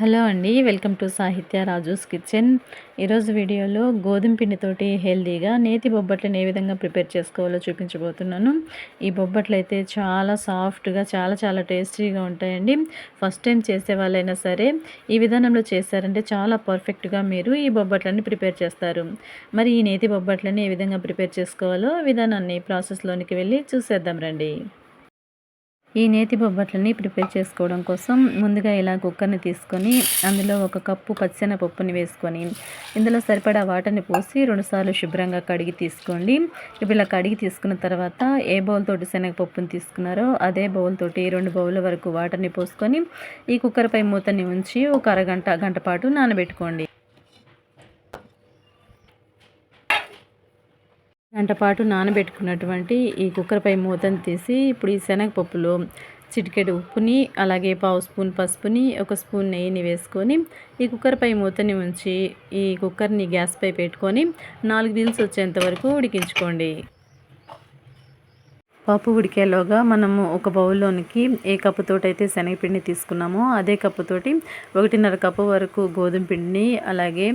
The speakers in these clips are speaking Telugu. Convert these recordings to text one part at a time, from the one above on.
హలో అండి వెల్కమ్ టు సాహిత్య రాజూస్ కిచెన్. ఈరోజు వీడియోలో గోధుమ పిండితోటి హెల్తీగా నేతి బొబ్బట్లను ఏ విధంగా ప్రిపేర్ చేసుకోవాలో చూపించబోతున్నాను. ఈ బొబ్బట్లు అయితే చాలా సాఫ్ట్గా చాలా చాలా టేస్టీగా ఉంటాయండి. ఫస్ట్ టైం చేసే వాళ్ళైనా సరే ఈ విధానంలో చేశారంటే చాలా పర్ఫెక్ట్గా మీరు ఈ బొబ్బట్లని ప్రిపేర్ చేస్తారు. మరి ఈ నేతి బొబ్బట్లని ఏ విధంగా ప్రిపేర్ చేసుకోవాలో విధానాన్ని ప్రాసెస్లోనికి వెళ్ళి చూసేద్దాం రండి. ఈ నేతి బొబ్బట్లని ప్రిపేర్ చేసుకోవడం కోసం ముందుగా ఇలా కుక్కర్ని తీసుకొని అందులో ఒక కప్పు పప్పుని వేసుకొని ఇందులో సరిపడా వాటర్ని పోసి రెండుసార్లు శుభ్రంగా కడిగి తీసుకోండి. ఇప్పుడు ఇలా కడిగి తీసుకున్న తర్వాత ఏ బౌల్ తోటి శనగపప్పుని తీసుకున్నారో అదే బౌల్ తోటి రెండు బౌల్ వరకు వాటర్ని పోసుకొని ఈ కుక్కర్పై మూతని ఉంచి ఒక అరగంట గంట పాటు నానబెట్టుకోండి. గంట పాటు నానబెట్టుకున్నటువంటి ఈ కుక్కర్పై మూతను తీసి ఇప్పుడు ఈ శనగపప్పులో చిటికెడు ఉప్పుని అలాగే పావు స్పూన్ పసుపుని ఒక స్పూన్ నెయ్యిని వేసుకొని ఈ కుక్కర్పై మూతని ఉంచి ఈ కుక్కర్ని గ్యాస్పై పెట్టుకొని నాలుగు వీల్స్ వచ్చేంత వరకు ఉడికించుకోండి. పప్పు ఉడికేలోగా మనము ఒక బౌల్లోనికి ఏ కప్పుతోటి అయితే శనగపిండి తీసుకున్నామో అదే కప్పుతోటి ఒకటిన్నర కప్పు వరకు గోధుమ పిండిని అలాగే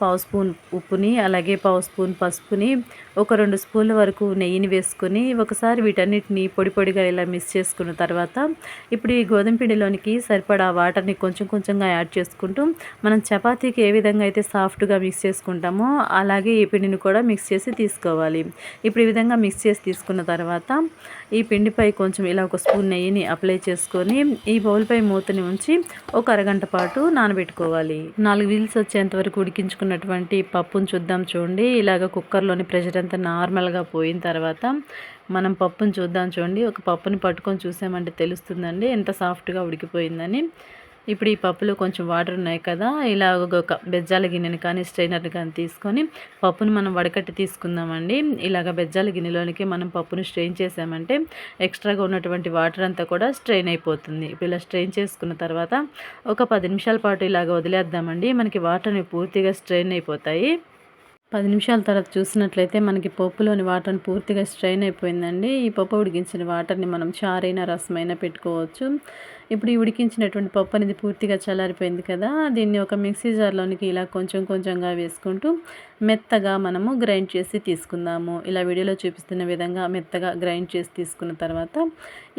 పావు స్పూన్ ఉప్పుని అలాగే పావు స్పూన్ పసుపుని ఒక రెండు స్పూన్ల వరకు నెయ్యిని వేసుకొని ఒకసారి వీటన్నిటిని పొడి పొడిగా ఇలా మిక్స్ చేసుకున్న తర్వాత ఇప్పుడు ఈ గోధుమ పిండిలోనికి సరిపడా వాటర్ని కొంచెం కొంచెంగా యాడ్ చేసుకుంటూ మనం చపాతీకి ఏ విధంగా అయితే సాఫ్ట్గా మిక్స్ చేసుకుంటామో అలాగే ఈ పిండిని కూడా మిక్స్ చేసి తీసుకోవాలి. ఇప్పుడు ఈ విధంగా మిక్స్ చేసి తీసుకున్న తర్వాత ఈ పిండిపై కొంచెం ఇలా ఒక స్పూన్ నెయ్యిని అప్లై చేసుకొని ఈ బౌల్పై మూతని ఉంచి ఒక అరగంట పాటు నానబెట్టుకోవాలి. నాలుగు వీల్స్ వచ్చేంత వరకు ఉడికించుకున్నటువంటి పప్పును చూద్దాం చూడండి. ఇలాగ కుక్కర్లోని ప్రెషర్ అంతా నార్మల్గా పోయిన తర్వాత మనం పప్పును చూద్దాం చూడండి. ఒక పప్పుని పట్టుకొని చూసామంటే తెలుస్తుందండి. ఎంత సాఫ్ట్గా ఉడికిపోయిందని. ఇప్పుడు ఈ పప్పులో కొంచెం వాటర్ ఉన్నాయి కదా ఇలా ఒక బెజ్జాల గిన్నెని కానీ స్ట్రైనర్ని కానీ తీసుకొని పప్పును మనం వడకట్టి తీసుకుందామండి. ఇలాగ బెజ్జాల గిన్నెలోనికి మనం పప్పును స్ట్రెయిన్ చేసామంటే ఎక్స్ట్రాగా ఉన్నటువంటి వాటర్ అంతా కూడా స్ట్రెయిన్ అయిపోతుంది. ఇప్పుడు ఇలా స్ట్రెయిన్ చేసుకున్న తర్వాత ఒక పది నిమిషాల పాటు ఇలాగ వదిలేద్దామండి. మనకి వాటర్ని పూర్తిగా స్ట్రెయిన్ అయిపోతాయి. పది నిమిషాల తర్వాత చూసినట్లయితే మనకి పప్పులోని వాటర్ని పూర్తిగా స్ట్రెయిన్ అయిపోయిందండి. ఈ పప్పు ఉడికించిన వాటర్ని మనం చారైన రసమైనా పెట్టుకోవచ్చు. ఇప్పుడు ఈ ఉడికించినటువంటి పప్పు అనేది పూర్తిగా చల్లారిపోయింది కదా దీన్ని ఒక మిక్సీ జార్లోనికి ఇలా కొంచెం కొంచెంగా వేసుకుంటూ మెత్తగా మనము గ్రైండ్ చేసి తీసుకుందాము. ఇలా వీడియోలో చూపిస్తున్న విధంగా మెత్తగా గ్రైండ్ చేసి తీసుకున్న తర్వాత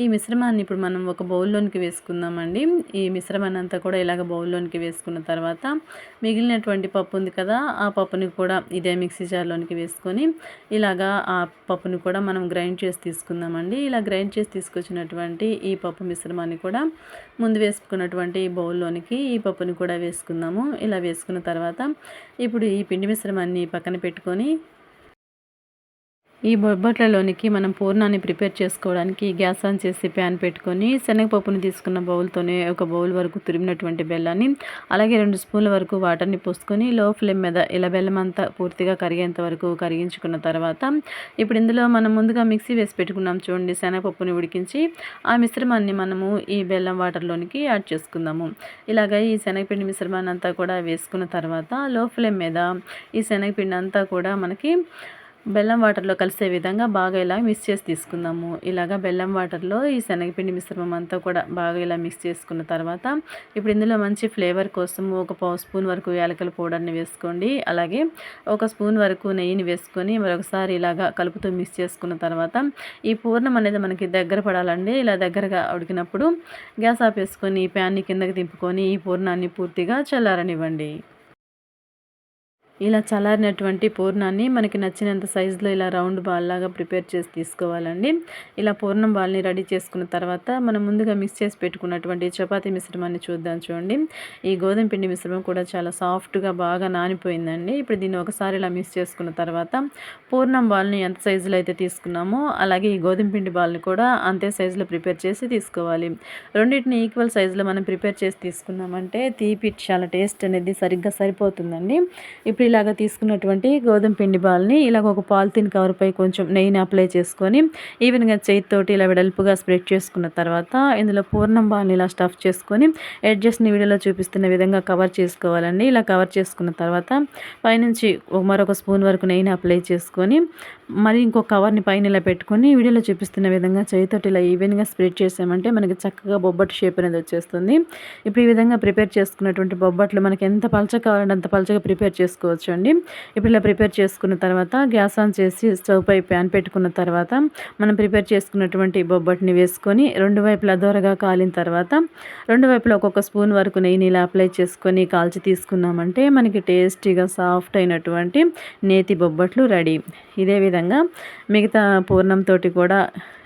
ఈ మిశ్రమాన్ని ఇప్పుడు మనం ఒక బౌల్లోనికి వేసుకుందామండి. ఈ మిశ్రమాన్ని అంతా కూడా ఇలాగ బౌల్లోనికి వేసుకున్న తర్వాత మిగిలినటువంటి పప్పు ఉంది కదా ఆ పప్పుని కూడా ఇదే మిక్సీ జార్లోనికి వేసుకొని ఇలాగా ఆ పప్పుని కూడా మనం గ్రైండ్ చేసి తీసుకుందామండి. ఇలా గ్రైండ్ చేసి తీసుకొచ్చినటువంటి ఈ పప్పు మిశ్రమాన్ని కూడా ముందు వేసుకున్నటువంటి బౌల్లోనికి ఈ పప్పుని కూడా వేసుకుందాము. ఇలా వేసుకున్న తర్వాత ఇప్పుడు ఈ పిండి మిశ్రమాన్ని పక్కన పెట్టుకొని ఈ బొబ్బట్లలోనికి మనం పూర్ణాన్ని ప్రిపేర్ చేసుకోవడానికి గ్యాస్ ఆన్ చేసి ప్యాన్ పెట్టుకొని శనగపప్పుని తీసుకున్న బౌల్తోనే ఒక బౌల్ వరకు తురిమినటువంటి బెల్లాన్ని అలాగే రెండు స్పూన్ల వరకు వాటర్ని పోసుకొని లో ఫ్లేమ్ మీద ఇలా బెల్లం అంతా పూర్తిగా కరిగేంత వరకు కరిగించుకున్న తర్వాత ఇప్పుడు ఇందులో మనం ముందుగా మిక్సీ వేసి పెట్టుకున్నాం చూడండి శనగపప్పుని ఉడికించి ఆ మిశ్రమాన్ని మనము ఈ బెల్లం వాటర్లోనికి యాడ్ చేసుకుందాము. ఇలాగ ఈ శనగపిండి మిశ్రమాన్ని అంతా కూడా వేసుకున్న తర్వాత లో ఫ్లేమ్ మీద ఈ శనగపిండి అంతా కూడా మనకి బెల్లం వాటర్లో కలిసే విధంగా బాగా ఇలా మిక్స్ చేసి తీసుకుందాము. ఇలాగ బెల్లం వాటర్లో ఈ శనగపిండి మిశ్రమం అంతా కూడా బాగా ఇలా మిక్స్ చేసుకున్న తర్వాత ఇప్పుడు ఇందులో మంచి ఫ్లేవర్ కోసం ఒక పావు స్పూన్ వరకు యాలకల పౌడర్ని వేసుకోండి. అలాగే ఒక స్పూన్ వరకు నెయ్యిని వేసుకొని మరొకసారి ఇలాగా కలుపుతూ మిక్స్ చేసుకున్న తర్వాత ఈ పూర్ణం అనేది మనకి దగ్గర పడాలండి. ఇలా దగ్గరగా ఉడికినప్పుడు గ్యాస్ ఆపేసుకొని ఈ ప్యాన్ని కిందకి దింపుకొని ఈ పూర్ణాన్ని పూర్తిగా చల్లారనివ్వండి. ఇలా చల్లారినటువంటి పూర్ణాన్ని మనకి నచ్చినంత సైజులో ఇలా రౌండ్ బాల్ లాగా ప్రిపేర్ చేసి తీసుకోవాలండి. ఇలా పూర్ణం బాల్ని రెడీ చేసుకున్న తర్వాత మనం ముందుగా మిక్స్ చేసి పెట్టుకున్నటువంటి చపాతీ మిశ్రమాన్ని చూద్దాం చూడండి. ఈ గోధుమ పిండి మిశ్రమం కూడా చాలా సాఫ్ట్గా బాగా నానిపోయిందండి. ఇప్పుడు దీన్ని ఒకసారి ఇలా మిక్స్ చేసుకున్న తర్వాత పూర్ణం బాల్ని ఎంత సైజులో అయితే తీసుకున్నామో అలాగే ఈ గోధుమ పిండి బాల్ని కూడా అంతే సైజులో ప్రిపేర్ చేసి తీసుకోవాలి. రెండింటిని ఈక్వల్ సైజులో మనం ప్రిపేర్ చేసి తీసుకున్నామంటే తీపి చాలా టేస్ట్ అనేది సరిగ్గా సరిపోతుందండి. ఇప్పుడు లాగా తీసుకున్నటువంటి గోధుమ పిండి బాల్ని ఇలాగ ఒక పాలిథిన్ కవర్పై కొంచెం నెయ్యిని అప్లై చేసుకొని ఈవెన్గా చేతితోటి ఇలా వెడల్పుగా స్ప్రెడ్ చేసుకున్న తర్వాత ఇందులో పూర్ణం బాల్ని ఇలా స్టఫ్ చేసుకొని ఎడ్జస్ట్ని వీడియోలో చూపిస్తున్న విధంగా కవర్ చేసుకోవాలండి. ఇలా కవర్ చేసుకున్న తర్వాత పైనుంచి మరొక స్పూన్ వరకు నెయ్యిని అప్లై చేసుకొని మరి ఇంకో కవర్ని పైన ఇలా పెట్టుకొని వీడియోలో చూపిస్తున్న విధంగా చేయితోటి ఇలా ఈవెన్గా స్ప్రెడ్ చేసామంటే మనకి చక్కగా బొబ్బట్టు షేప్ అనేది వచ్చేస్తుంది. ఇప్పుడు ఈ విధంగా ప్రిపేర్ చేసుకున్నటువంటి బొబ్బట్లు మనకి ఎంత పలచగా కావాలంటే అంత పలచగా ప్రిపేర్ చేసుకోవచ్చు అండి ఇప్పుడు ఇలా ప్రిపేర్ చేసుకున్న తర్వాత గ్యాస్ ఆన్ చేసి స్టవ్ పై ప్యాన్ పెట్టుకున్న తర్వాత మనం ప్రిపేర్ చేసుకున్నటువంటి బొబ్బట్ని వేసుకొని రెండు వైపులా దోరగా కాలిన తర్వాత రెండు వైపులా ఒక్కొక్క స్పూన్ వరకు నెయ్యిని ఇలా అప్లై చేసుకొని కాల్చి తీసుకున్నామంటే మనకి టేస్టీగా సాఫ్ట్ అయినటువంటి నేతి బొబ్బట్లు రెడీ. ఇదే విధంగా మిగతా పూర్ణంతో కూడా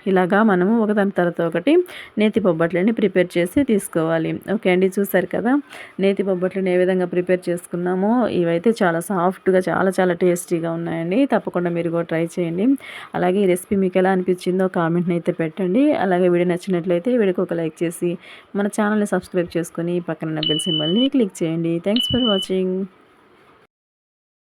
ఇలాగా మనము ఒకదాని తర్వాత ఒకటి నేతి బొబ్బట్లని ప్రిపేర్ చేసి తీసుకోవాలి. ఓకే అండి చూసారు కదా? నేతి బొబ్బట్లను ఏ విధంగా ప్రిపేర్ చేసుకున్నామో ఇవైతే చాలా సాఫ్ట్గా చాలా చాలా టేస్టీగా ఉన్నాయండి. తప్పకుండా మీరు కూడా ట్రై చేయండి. అలాగే ఈ రెసిపీ మీకు ఎలా అనిపించిందో కామెంట్ని అయితే పెట్టండి. అలాగే వీడియో నచ్చినట్లయితే వీడికి ఒక లైక్ చేసి మన ఛానల్ని సబ్స్క్రైబ్ చేసుకొని పక్కన బెల్ సింబల్ని క్లిక్ చేయండి. Thanks for watching.